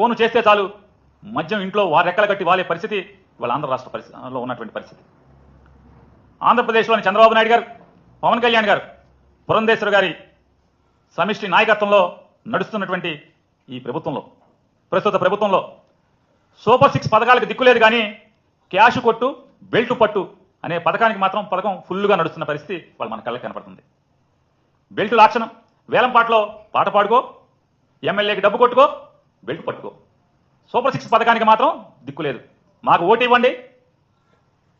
Phone చేస్తే చాలు. మద్యం ఇంట్లో వారి రెక్కలు కట్టి వాలే పరిస్థితి వాళ్ళ ఆంధ్ర రాష్ట్ర పరిస్థితిలో ఉన్నటువంటి పరిస్థితి. ఆంధ్రప్రదేశ్లోని చంద్రబాబు నాయుడు గారు పవన్ కళ్యాణ్ గారు పురంధేశ్వర గారి సమిష్టి నాయకత్వంలో నడుస్తున్నటువంటి ఈ ప్రభుత్వంలో ప్రస్తుత ప్రభుత్వంలో సూపర్ సిక్స్ పథకాలకు దిక్కులేదు కానీ క్యాష్ కొట్టు బెల్ట్ పట్టు అనే పథకానికి మాత్రం పథకం ఫుల్గా నడుస్తున్న పరిస్థితి వాళ్ళు మన కళ్ళకి కనపడుతుంది. బెల్ట్ లాక్షణం వేలంపాట్లో పాట పాడుకో ఎమ్మెల్యేకి డబ్బు కొట్టుకో బెల్ట్ పట్టుకో. సూపర్ సిక్స్ పథకానికి మాత్రం దిక్కు లేదు. మాకు ఓటు ఇవ్వండి.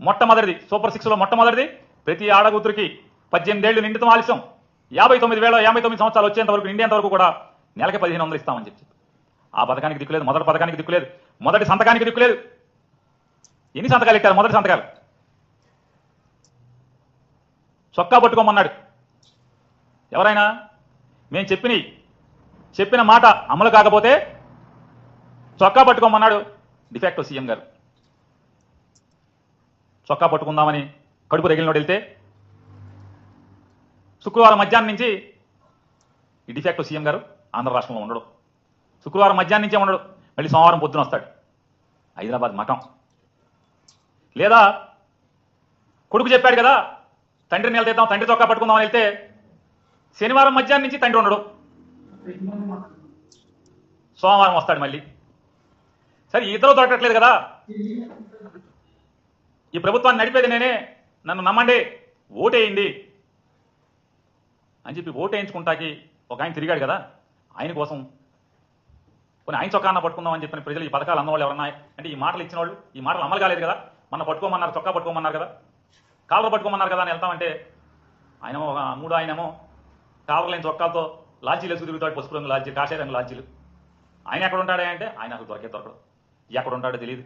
మొట్టమొదటిది సూపర్ సిక్స్లో మొట్టమొదటిది. ప్రతి ఆడగుతురికి పద్దెనిమిది ఏళ్ళు నిండితం ఆలస్యం. యాభై తొమ్మిది వేల యాభై తొమ్మిది సంవత్సరాలు వచ్చేంత వరకు నిండేంత వరకు కూడా నెలకి పదిహేను వందలు ఇస్తామని చెప్పి ఆ పథకానికి దిక్కులేదు మొదటి పథకానికి దిక్కులేదు మొదటి సంతకానికి దిక్కులేదు ఎన్ని సంతకాలు ఇచ్చారు మొదటి సంతకాలు. చొక్కా పట్టుకోమన్నాడు. ఎవరైనా? మేము చెప్పిన చెప్పిన మాట అమలు కాకపోతే చొక్కా పట్టుకోమన్నాడు డిఫాక్టో సీఎం గారు. చొక్కా పట్టుకుందామని కడుపు రగిలినోడు వెళ్తే శుక్రవారం మధ్యాహ్నం నుంచి ఈ డిఫాక్టో సీఎం గారు ఆంధ్ర రాష్ట్రంలో ఉండడు. శుక్రవారం మధ్యాహ్నం నుంచే ఉండడు. మళ్ళీ సోమవారం పొద్దున వస్తాడు. హైదరాబాద్ మఠం. లేదా కొడుకు చెప్పాడు కదా తండ్రిని వెళ్తేద్దాం తండ్రి చొక్కా పట్టుకుందామని వెళ్తే శనివారం మధ్యాహ్నం నుంచి తండ్రి ఉండడు. సోమవారం వస్తాడు మళ్ళీ. సరే ఇద్దరు దొరకట్లేదు కదా? ఈ ప్రభుత్వాన్ని నడిపేది నేనే. నన్ను నమ్మండి. ఓటేయండి. అని చెప్పి ఓటేయించుకుంటాకి ఒక ఆయన తిరిగాడు కదా? ఆయన కోసం. కొన్ని ఆయన చొక్కాన్న పట్టుకుందాం అని చెప్పిన ప్రజలు ఈ పథకాలు అన్నవాళ్ళు ఎవరన్నా? అంటే ఈ మాటలు ఇచ్చిన వాళ్ళు ఈ మాటలు అమలు కాలేదు కదా? మన పట్టుకోమన్నారు చొక్కా పట్టుకోమన్నారు కదా? కాలర్ పట్టుకోమన్నారు కదా అని వెళ్తామంటే ఆయన ఒక మూడు ఆయనేమో కాలర్ లేని చొక్కాలతో లాడ్జీలు వేసుకు తిరుగుతాడు పసుపు రంగు లాడ్జీ కాషాయ రంగు లాజీలు ఆయన ఎక్కడ ఉంటాడే అంటే ఆయన అసలు దొరికే దొరకడు. ఎక్కడ ఉంటాడో తెలియదు